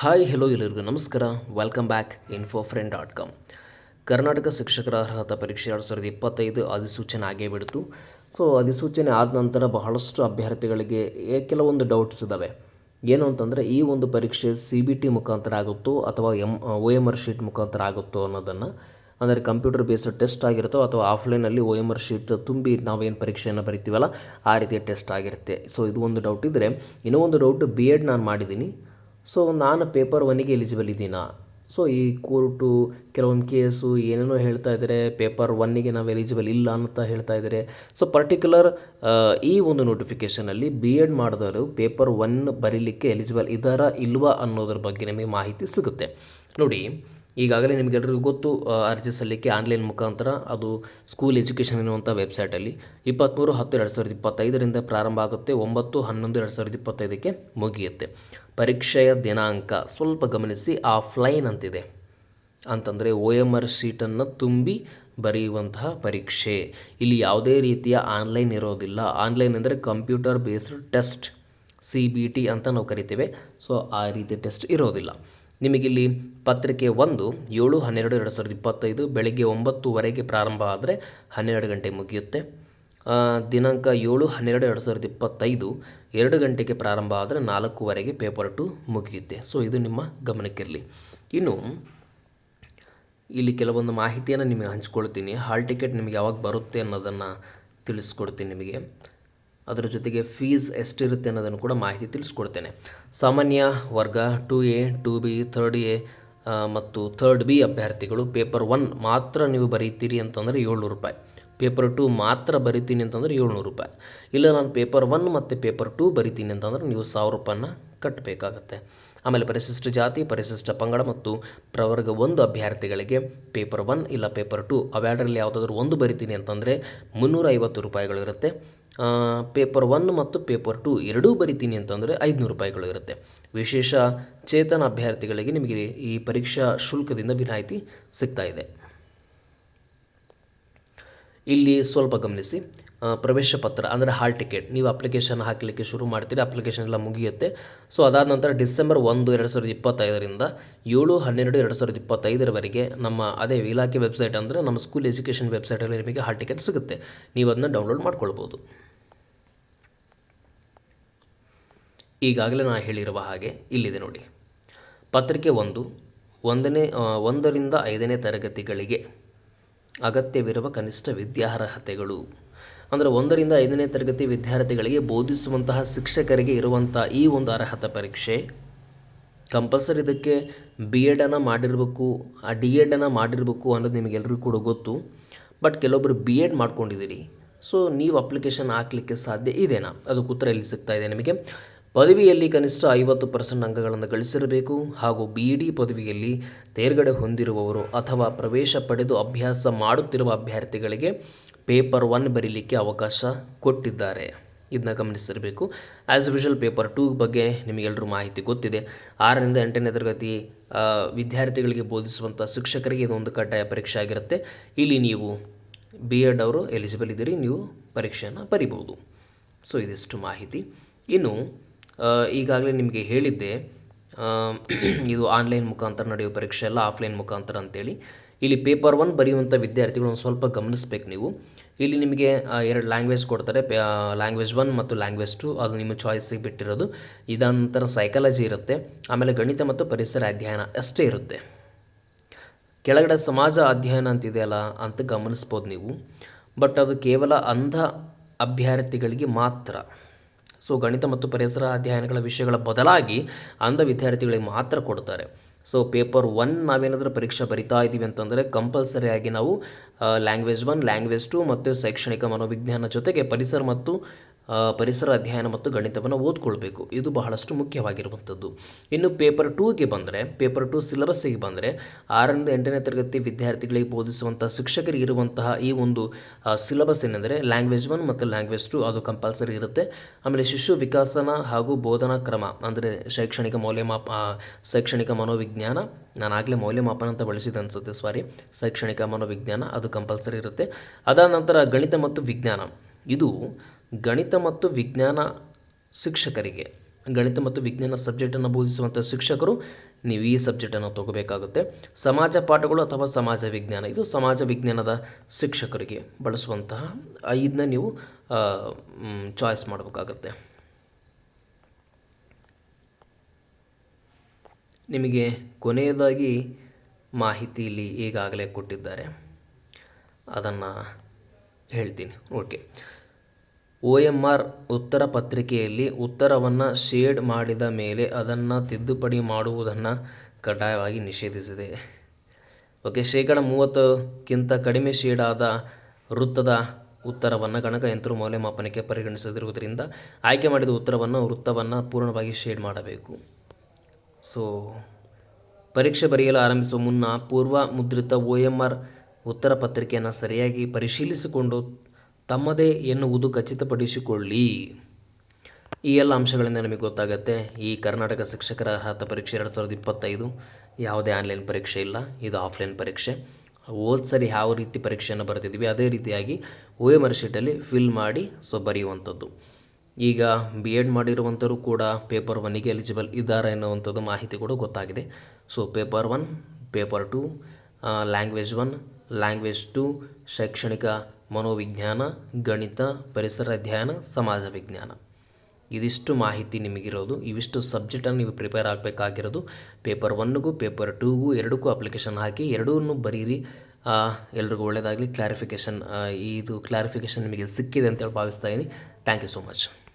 Hi hello ಎಲ್ಲರಿಗೂ ನಮಸ್ಕಾರ. Welcome back info friend dot com Karnataka ಶಿಕ್ಷಕರ ಅರ್ಹತಾ ಪರೀಕ್ಷೆ ಎರಡು ಸಾವಿರದ ಇಪ್ಪತ್ತೈದು ಅಧಿಸೂಚನೆ ಆಗೇ ಬಿಡ್ತು. ಸೊ ಅಧಿಸೂಚನೆ ಆದ ನಂತರ ಬಹಳಷ್ಟು ಅಭ್ಯರ್ಥಿಗಳಿಗೆ ಕೆಲವೊಂದು ಡೌಟ್ಸ್ ಇದ್ದಾವೆ ಏನು ಅಂತಂದರೆ, ಈ ಒಂದು ಪರೀಕ್ಷೆ ಸಿ ಬಿ ಟಿ ಮುಖಾಂತರ ಆಗುತ್ತೋ ಅಥವಾ M O M R sheet ಮುಖಾಂತರ ಆಗುತ್ತೋ ಅನ್ನೋದನ್ನು, ಅಂದರೆ ಕಂಪ್ಯೂಟರ್ ಬೇಸ್ಡ್ ಟೆಸ್ಟ್ ಆಗಿರುತ್ತೋ ಅಥವಾ ಆಫ್ಲೈನಲ್ಲಿ ಒ ಎಂ ಆರ್ ಶೀಟ್ ತುಂಬಿ ನಾವೇನು ಪರೀಕ್ಷೆಯನ್ನು ಬರಿತೀವಲ್ಲ, ಆ ರೀತಿಯ ಟೆಸ್ಟ್ ಆಗಿರುತ್ತೆ. ಸೊ ಇದು ಒಂದು ಡೌಟ್ ಇದ್ದರೆ ಇನ್ನೂ ಒಂದು ಡೌಟ್ ಬಿ ಎಡ್ ನಾನು ಮಾಡಿದ್ದೀನಿ ಸೊ ನಾನು ಪೇಪರ್ ಒನ್ನಿಗೆ ಎಲಿಜಿಬಲ್ ಇದ್ದೀನಾ? ಸೊ ಈ ಕೋರ್ಟು ಕೆಲವೊಂದು ಕೇಸು ಏನೇನೋ ಹೇಳ್ತಾ ಇದ್ದಾರೆ ಪೇಪರ್ ಒನ್ನಿಗೆ ನಾವು ಎಲಿಜಿಬಲ್ ಇಲ್ಲ ಅಂತ ಹೇಳ್ತಾ ಇದ್ದಾರೆ ಸೊ ಪರ್ಟಿಕ್ಯುಲರ್ ಈ ಒಂದು ನೋಟಿಫಿಕೇಷನಲ್ಲಿ ಬಿ ಎಡ್ ಮಾಡಿದವರು ಪೇಪರ್ ಒನ್ ಬರೀಲಿಕ್ಕೆ ಎಲಿಜಿಬಲ್ ಇದ್ದಾರಾ, ಇಲ್ವಾ ಅನ್ನೋದ್ರ ಬಗ್ಗೆ ನಿಮಗೆ ಮಾಹಿತಿ ಸಿಗುತ್ತೆ. ನೋಡಿ ಈಗಾಗಲೇ ನಿಮಗೆಲ್ಲರಿಗೂ ಗೊತ್ತು ಅರ್ಜಿ ಸಲ್ಲಿಕೆ ಆನ್ಲೈನ್ ಮುಖಾಂತರ ಅದು ಸ್ಕೂಲ್ ಎಜುಕೇಷನ್ ಎನ್ನುವಂಥ ವೆಬ್ಸೈಟಲ್ಲಿ. ಇಪ್ಪತ್ತ್ಮೂರು, ಹತ್ತು, ಎರಡು ಸಾವಿರದ ಇಪ್ಪತ್ತೈದರಿಂದ ಪ್ರಾರಂಭ ಆಗುತ್ತೆ. ಒಂಬತ್ತು, ಹನ್ನೊಂದು, ಎರಡು ಸಾವಿರದ ಇಪ್ಪತ್ತೈದಕ್ಕೆ ಮುಗಿಯುತ್ತೆ. ಪರೀಕ್ಷೆಯ ದಿನಾಂಕ ಸ್ವಲ್ಪ ಗಮನಿಸಿ, ಆಫ್ಲೈನ್ ಅಂತಿದೆ. ಅಂತಂದರೆ ಒ ಎಂ ಆರ್ ಶೀಟನ್ನು ತುಂಬಿ ಬರೆಯುವಂತಹ ಪರೀಕ್ಷೆ. ಇಲ್ಲಿ ಯಾವುದೇ ರೀತಿಯ ಆನ್ಲೈನ್ ಇರೋದಿಲ್ಲ. ಆನ್ಲೈನ್ ಅಂದರೆ computer based test, C B T ಅಂತ ನಾವು ಕರಿತೇವೆ. ಸೊ, ಆ ರೀತಿ ಟೆಸ್ಟ್ ಇರೋದಿಲ್ಲ. ನಿಮಗಿಲ್ಲಿ ಪತ್ರಿಕೆ ಒಂದು, ಏಳು, ಹನ್ನೆರಡು, ಎರಡು ಸಾವಿರದ ಇಪ್ಪತ್ತೈದು ಬೆಳಗ್ಗೆ ಒಂಬತ್ತುವರೆಗೆ ಪ್ರಾರಂಭ ಆದರೆ ಹನ್ನೆರಡು ಗಂಟೆ ಮುಗಿಯುತ್ತೆ. ದಿನಾಂಕ ಏಳು, ಹನ್ನೆರಡು, ಎರಡು ಸಾವಿರದ ಇಪ್ಪತ್ತೈದು ಎರಡು ಗಂಟೆಗೆ ಪ್ರಾರಂಭ ಆದರೆ ನಾಲ್ಕೂವರೆಗೆ ಪೇಪರ್ ಟು ಮುಗಿಯುತ್ತೆ. ಸೊ ಇದು ನಿಮ್ಮ ಗಮನಕ್ಕಿರಲಿ. ಇನ್ನು, ಇಲ್ಲಿ ಕೆಲವೊಂದು ಮಾಹಿತಿಯನ್ನು ನಿಮಗೆ ಹಂಚ್ಕೊಳ್ತೀನಿ. ಹಾಲ್ ಟಿಕೆಟ್ ನಿಮಗೆ ಯಾವಾಗ ಬರುತ್ತೆ ಅನ್ನೋದನ್ನು ತಿಳಿಸ್ಕೊಡ್ತೀನಿ ನಿಮಗೆ. ಅದರ ಜೊತೆಗೆ ಫೀಸ್ ಎಷ್ಟಿರುತ್ತೆ ಅನ್ನೋದನ್ನು ಕೂಡ ಮಾಹಿತಿ ತಿಳಿಸ್ಕೊಡ್ತೇನೆ. ಸಾಮಾನ್ಯ ವರ್ಗ two A two B third A ಮತ್ತು ಥರ್ಡ್ ಬಿ ಅಭ್ಯರ್ಥಿಗಳು ಪೇಪರ್ ಒನ್ ಮಾತ್ರ ನೀವು ಬರೀತೀರಿ ಅಂತಂದರೆ ಏಳ್ನೂರು ರೂಪಾಯಿ. ಪೇಪರ್ ಟು ಮಾತ್ರ ಬರಿತೀನಿ ಅಂತಂದರೆ ಏಳ್ನೂರು ರೂಪಾಯಿ. ಇಲ್ಲ ನಾನು ಪೇಪರ್ ಒನ್ ಮತ್ತು ಪೇಪರ್ ಟು ಬರಿತೀನಿ ಅಂತಂದ್ರೆ ನೀವು ಸಾವಿರ ರೂಪಾಯಿನ ಕಟ್ಟಬೇಕಾಗತ್ತೆ ಆಮೇಲೆ ಪರಿಶಿಷ್ಟ ಜಾತಿ ಪರಿಶಿಷ್ಟ ಪಂಗಡ ಮತ್ತು ಪ್ರವರ್ಗ ಒಂದು ಅಭ್ಯರ್ಥಿಗಳಿಗೆ ಪೇಪರ್ ಒನ್ ಇಲ್ಲ ಪೇಪರ್ ಟು ಅವೆರಡರಲ್ಲಿ ಯಾವುದಾದ್ರೂ ಒಂದು ಬರಿತೀನಿ ಅಂತಂದರೆ ಮುನ್ನೂರ ಐವತ್ತು ರೂಪಾಯಿಗಳು ಇರುತ್ತೆ ಆ, ಪೇಪರ್ ಒನ್ ಮತ್ತು ಪೇಪರ್ ಟು ಎರಡೂ ಬರಿತೀನಿ ಅಂತಂದರೆ ಐದುನೂರು ರೂಪಾಯಿಗಳು ಇರುತ್ತೆ. ವಿಶೇಷ ಚೇತನ ಅಭ್ಯರ್ಥಿಗಳಿಗೆ ನಿಮಗೆ ಈ ಪರೀಕ್ಷಾ ಶುಲ್ಕದಿಂದ ವಿನಾಯಿತಿ ಸಿಗ್ತಾ ಇದೆ. ಇಲ್ಲಿ ಸ್ವಲ್ಪ ಗಮನಿಸಿ ಪ್ರವೇಶ ಪತ್ರ, ಅಂದರೆ ಹಾಲ್ ಟಿಕೆಟ್ ನೀವು ಅಪ್ಲಿಕೇಶನ್ ಹಾಕಲಿಕ್ಕೆ ಶುರು ಮಾಡ್ತೀರಿ ಅಪ್ಲಿಕೇಶನ್ ಎಲ್ಲ ಮುಗಿಯುತ್ತೆ. ಸೊ ಅದಾದ ನಂತರ ಡಿಸೆಂಬರ್ ಒಂದು, ಎರಡು ಸಾವಿರದ ಇಪ್ಪತ್ತೈದರಿಂದ ಏಳು, ಹನ್ನೆರಡು, ಎರಡು ಸಾವಿರದ ಇಪ್ಪತ್ತೈದರವರೆಗೆ ನಮ್ಮ ಅದೇ ಇಲಾಖೆ ವೆಬ್ಸೈಟ್ ಅಂದರೆ ನಮ್ಮ ಸ್ಕೂಲ್ ಎಜುಕೇಷನ್ ವೆಬ್ಸೈಟಲ್ಲಿ ನಿಮಗೆ ಹಾಲ್ ಟಿಕೆಟ್ ಸಿಗುತ್ತೆ. ನೀವು ಅದನ್ನ ಡೌನ್ಲೋಡ್ ಮಾಡ್ಕೊಳ್ಬೋದು. ಈಗಾಗಲೇ ನಾನು ಹೇಳಿರುವ ಹಾಗೆ ಇಲ್ಲಿದೆ ನೋಡಿ. ಪತ್ರಿಕೆ ಒಂದು, ಒಂದನೇ ಒಂದರಿಂದ ಐದನೇ ತರಗತಿಗಳಿಗೆ ಅಗತ್ಯವಿರುವ ಕನಿಷ್ಠ ವಿದ್ಯಾರ್ಹತೆಗಳು. ಅಂದರೆ ಒಂದರಿಂದ ಐದನೇ ತರಗತಿ ವಿದ್ಯಾರ್ಥಿಗಳಿಗೆ ಬೋಧಿಸುವಂತಹ ಶಿಕ್ಷಕರಿಗೆ ಇರುವಂಥ ಈ ಒಂದು ಅರ್ಹತಾ ಪರೀಕ್ಷೆ, ಕಂಪಲ್ಸರಿ ಇದಕ್ಕೆ ಬಿ ಎಡನ್ನು ಮಾಡಿರಬೇಕು, ಆ ಡಿ ಎಡನ್ನು ಮಾಡಿರಬೇಕು ಅನ್ನೋದು ನಿಮಗೆಲ್ಲರಿಗೂ ಕೂಡ ಗೊತ್ತು. ಬಟ್ ಕೆಲವೊಬ್ಬರು ಬಿ ಎಡ್ ಮಾಡ್ಕೊಂಡಿದ್ದೀರಿ. ಸೊ ನೀವು ಅಪ್ಲಿಕೇಶನ್ ಹಾಕಲಿಕ್ಕೆ ಸಾಧ್ಯ ಇದೆನಾ? ಅದಕ್ಕೆ ಉತ್ತರ ಇಲ್ಲಿ ಸಿಗ್ತಾ ಇದೆ ನಿಮಗೆ? ಪದವಿಯಲ್ಲಿ ಕನಿಷ್ಠ ಐವತ್ತು ಪರ್ಸೆಂಟ್ ಅಂಕಗಳನ್ನು ಗಳಿಸಿರಬೇಕು ಹಾಗೂ ಬಿ ಡಿ ಪದವಿಯಲ್ಲಿ ತೇರ್ಗಡೆ ಹೊಂದಿರುವವರು ಅಥವಾ ಪ್ರವೇಶ ಪಡೆದು ಅಭ್ಯಾಸ ಮಾಡುತ್ತಿರುವ ಅಭ್ಯರ್ಥಿಗಳಿಗೆ ಪೇಪರ್ ಒನ್ ಬರೀಲಿಕ್ಕೆ ಅವಕಾಶ ಕೊಟ್ಟಿದ್ದಾರೆ. ಇದನ್ನ ಗಮನಿಸಿರಬೇಕು. ಆ್ಯಸ್ ಯೂಶಲ್ ಪೇಪರ್ ಟೂ ಬಗ್ಗೆ ನಿಮಗೆಲ್ಲರೂ ಮಾಹಿತಿ ಗೊತ್ತಿದೆ. ಆರರಿಂದ ಎಂಟನೇ ತರಗತಿ ವಿದ್ಯಾರ್ಥಿಗಳಿಗೆ ಬೋಧಿಸುವಂಥ ಶಿಕ್ಷಕರಿಗೆ ಇದೊಂದು ಕಡ್ಡಾಯ ಪರೀಕ್ಷೆ ಆಗಿರುತ್ತೆ. ಇಲ್ಲಿ ನೀವು ಬಿ ಎಡ್ ಅವರು ಎಲಿಜಿಬಲ್ ಇದ್ದೀರಿ, ನೀವು ಪರೀಕ್ಷೆಯನ್ನು ಬರಿಬೋದು ಸೊ ಇದಿಷ್ಟು ಮಾಹಿತಿ. ಇನ್ನು ಈಗಾಗಲೇ ನಿಮಗೆ ಹೇಳಿದ್ದೆ ಇದು ಆನ್ಲೈನ್ ಮುಖಾಂತರ ನಡೆಯುವ ಪರೀಕ್ಷೆ ಎಲ್ಲ ಆಫ್ಲೈನ್ ಮುಖಾಂತರ ಅಂತೇಳಿ. ಇಲ್ಲಿ ಪೇಪರ್ ಒನ್ ಬರೆಯುವಂಥ ವಿದ್ಯಾರ್ಥಿಗಳು ಒಂದು ಸ್ವಲ್ಪ ಗಮನಿಸ್ಬೇಕು ನೀವು. ಇಲ್ಲಿ ನಿಮಗೆ ಎರಡು ಲ್ಯಾಂಗ್ವೇಜ್ ಕೊಡ್ತಾರೆ ಲ್ಯಾಂಗ್ವೇಜ್ ಒನ್ ಮತ್ತು ಲ್ಯಾಂಗ್ವೇಜ್ ಟು, ಅದು ನಿಮ್ಮ ಚಾಯ್ಸಿಗೆ ಬಿಟ್ಟಿರೋದು. ಇದಂತರ ಸೈಕಾಲಜಿ ಇರುತ್ತೆ, ಆಮೇಲೆ ಗಣಿತ ಮತ್ತು ಪರಿಸರ ಅಧ್ಯಯನ ಅಷ್ಟೇ ಇರುತ್ತೆ. ಕೆಳಗಡೆ ಸಮಾಜ ಅಧ್ಯಯನ ಅಂತಿದೆಯಲ್ಲ ಅಂತ ಗಮನಿಸ್ಬೋದು ನೀವು, ಬಟ್ ಅದು ಕೇವಲ ಅಂಧ ಅಭ್ಯರ್ಥಿಗಳಿಗೆ ಮಾತ್ರ. ಸೊ ಗಣಿತ ಮತ್ತು ಪರಿಸರ ಅಧ್ಯಯನಗಳ ವಿಷಯಗಳ ಬದಲಾಗಿ ಅಂಧ ವಿದ್ಯಾರ್ಥಿಗಳಿಗೆ ಮಾತ್ರ ಕೊಡ್ತಾರೆ. ಸೊ ಪೇಪರ್ ಒನ್ ನಾವೇನಾದರೂ ಪರೀಕ್ಷೆ ಬರಿತಾ ಇದ್ದೀವಿ ಅಂತಂದರೆ ಕಂಪಲ್ಸರಿಯಾಗಿ ನಾವು ಲ್ಯಾಂಗ್ವೇಜ್ ಒನ್ ಲ್ಯಾಂಗ್ವೇಜ್ ಟು ಮತ್ತು ಶೈಕ್ಷಣಿಕ ಮನೋವಿಜ್ಞಾನ ಜೊತೆಗೆ ಪರಿಸರ ಮತ್ತು ಪರಿಸರ ಅಧ್ಯಯನ ಮತ್ತು ಗಣಿತವನ್ನು ಓದ್ಕೊಳ್ಬೇಕು. ಇದು ಬಹಳಷ್ಟು ಮುಖ್ಯವಾಗಿರುವಂಥದ್ದು. ಇನ್ನು ಪೇಪರ್ ಟೂಗೆ ಬಂದರೆ, ಪೇಪರ್ ಟು ಸಿಲೆಬಸ್ಸಿಗೆ ಬಂದರೆ, ಆರರಿಂದ ಎಂಟನೇ ತರಗತಿ ವಿದ್ಯಾರ್ಥಿಗಳಿಗೆ ಬೋಧಿಸುವಂಥ ಶಿಕ್ಷಕರಿಗೆ ಇರುವಂತಹ ಈ ಒಂದು ಸಿಲೆಬಸ್ ಏನೆಂದರೆ ಲ್ಯಾಂಗ್ವೇಜ್ ಒನ್ ಮತ್ತು ಲ್ಯಾಂಗ್ವೇಜ್ ಟು ಅದು ಕಂಪಲ್ಸರಿ ಇರುತ್ತೆ. ಆಮೇಲೆ ಶಿಶು ವಿಕಾಸನ ಹಾಗೂ ಬೋಧನಾ ಕ್ರಮ ಅಂದರೆ ಶೈಕ್ಷಣಿಕ ಮೌಲ್ಯಮಾಪ ಶೈಕ್ಷಣಿಕ ಮನೋವಿಜ್ಞಾನ, ನಾನು ಆಗಲೇ ಮೌಲ್ಯಮಾಪನ ಅಂತ ಬಳಸಿದೆ ಅನಿಸುತ್ತೆ ಸಾರಿ ಶೈಕ್ಷಣಿಕ ಮನೋವಿಜ್ಞಾನ ಅದು ಕಂಪಲ್ಸರಿ ಇರುತ್ತೆ. ಅದಾದ ನಂತರ ಗಣಿತ ಮತ್ತು ವಿಜ್ಞಾನ. ಇದು ಗಣಿತ ಮತ್ತು ವಿಜ್ಞಾನ ಶಿಕ್ಷಕರಿಗೆ, ಗಣಿತ ಮತ್ತು ವಿಜ್ಞಾನ ಸಬ್ಜೆಕ್ಟನ್ನು ಬೋಧಿಸುವಂಥ ಶಿಕ್ಷಕರು ನೀವು ಈ ಸಬ್ಜೆಕ್ಟನ್ನು ತಗೋಬೇಕಾಗುತ್ತೆ. ಸಮಾಜ ಪಾಠಗಳು ಅಥವಾ ಸಮಾಜ ವಿಜ್ಞಾನ, ಇದು ಸಮಾಜ ವಿಜ್ಞಾನದ ಶಿಕ್ಷಕರಿಗೆ ಬಳಸುವಂತಹ ಇದನ್ನ ನೀವು ಚಾಯ್ಸ್ ಮಾಡಬೇಕಾಗತ್ತೆ. ನಿಮಗೆ ಕೊನೆಯದಾಗಿ ಮಾಹಿತಿ ಇಲ್ಲಿ ಈಗಾಗಲೇ ಕೊಟ್ಟಿದ್ದಾರೆ. ಅದನ್ನು ಹೇಳ್ತೀನಿ. ಓಕೆ. ಒ ಎಂ ಆರ್ ಉತ್ತರ ಪತ್ರಿಕೆಯಲ್ಲಿ ಉತ್ತರವನ್ನು ಶೇಡ್ ಮಾಡಿದ ಮೇಲೆ ಅದನ್ನು ತಿದ್ದುಪಡಿ ಮಾಡುವುದನ್ನು ಕಡ್ಡಾಯವಾಗಿ ನಿಷೇಧಿಸಿದೆ. ಓಕೆ, ಶೇಕಡ ಮೂವತ್ತಕ್ಕಿಂತ ಕಡಿಮೆ ಶೇಡ್ ಆದ ವೃತ್ತದ ಉತ್ತರವನ್ನು ಗಣಕಯಂತ್ರ ಮೌಲ್ಯಮಾಪನಕ್ಕೆ ಪರಿಗಣಿಸದಿರುವುದರಿಂದ ಆಯ್ಕೆ ಮಾಡಿದ ಉತ್ತರವನ್ನು ವೃತ್ತವನ್ನು ಪೂರ್ಣವಾಗಿ ಶೇಡ್ ಮಾಡಬೇಕು. ಸೊ, ಪರೀಕ್ಷೆ ಬರೆಯಲು ಆರಂಭಿಸುವ ಮುನ್ನ ಪೂರ್ವ ಮುದ್ರಿತ ಒ ಎಂ ಆರ್ ಉತ್ತರ ಪತ್ರಿಕೆಯನ್ನು ಸರಿಯಾಗಿ ಪರಿಶೀಲಿಸಿಕೊಂಡು ತಮ್ಮದೇ ಎನ್ನುವುದು ಖಚಿತಪಡಿಸಿಕೊಳ್ಳಿ. ಈ ಎಲ್ಲ ಅಂಶಗಳಿಂದ ನಮಗೆ ಗೊತ್ತಾಗುತ್ತೆ, ಈ ಕರ್ನಾಟಕ ಶಿಕ್ಷಕರ ಅರ್ಹತಾ ಪರೀಕ್ಷೆ ಎರಡು ಸಾವಿರದ ಇಪ್ಪತ್ತೈದು. ಯಾವುದೇ ಆನ್ಲೈನ್ ಪರೀಕ್ಷೆ ಇಲ್ಲ, ಇದು ಆಫ್ಲೈನ್ ಪರೀಕ್ಷೆ. ಹೋದ ಸರಿ ಯಾವ ರೀತಿ ಪರೀಕ್ಷೆಯನ್ನು ಬರ್ತಿದ್ವಿ, ಅದೇ ರೀತಿಯಾಗಿ ಒ ಎಂ ಆರ್ ಶೀಟಲ್ಲಿ ಫಿಲ್ ಮಾಡಿ ಸೊ ಬರೆಯುವಂಥದ್ದು. ಈಗ ಬಿ ಎಡ್ ಮಾಡಿರುವಂಥವರು ಕೂಡ ಪೇಪರ್ ಒನ್ನಿಗೆ ಎಲಿಜಿಬಲ್ ಇದ್ದಾರೆ ಅನ್ನುವಂಥದ್ದು ಮಾಹಿತಿ ಕೂಡ ಗೊತ್ತಾಗಿದೆ. So paper one, paper two language one, language two, ಶೈಕ್ಷಣಿಕ ಮನೋವಿಜ್ಞಾನ, ಗಣಿತ, ಪರಿಸರ ಅಧ್ಯಯನ, ಸಮಾಜ ವಿಜ್ಞಾನ. ಇದಿಷ್ಟು ಮಾಹಿತಿ ನಿಮಗಿರೋದು. ಇವಿಷ್ಟು ಸಬ್ಜೆಕ್ಟನ್ನು ನೀವು ಪ್ರಿಪೇರ್ ಆಗಬೇಕಾಗಿರೋದು. ಪೇಪರ್ ಒನ್ಗೂ ಪೇಪರ್ ಟೂಗೂ, ಎರಡಕ್ಕೂ ಅಪ್ಲಿಕೇಶನ್ ಹಾಕಿ ಎರಡೂ ಬರೀರಿ. ಎಲ್ರಿಗೂ ಒಳ್ಳೆಯದಾಗಲಿ ಕ್ಲಾರಿಫಿಕೇಷನ್ ಇದು ಕ್ಲಾರಿಫಿಕೇಷನ್ ನಿಮಗೆ ಸಿಕ್ಕಿದೆ ಅಂತೇಳಿ ಭಾವಿಸ್ತಾ ಇದ್ದೀನಿ ಥ್ಯಾಂಕ್ ಯು ಸೊ ಮಚ್.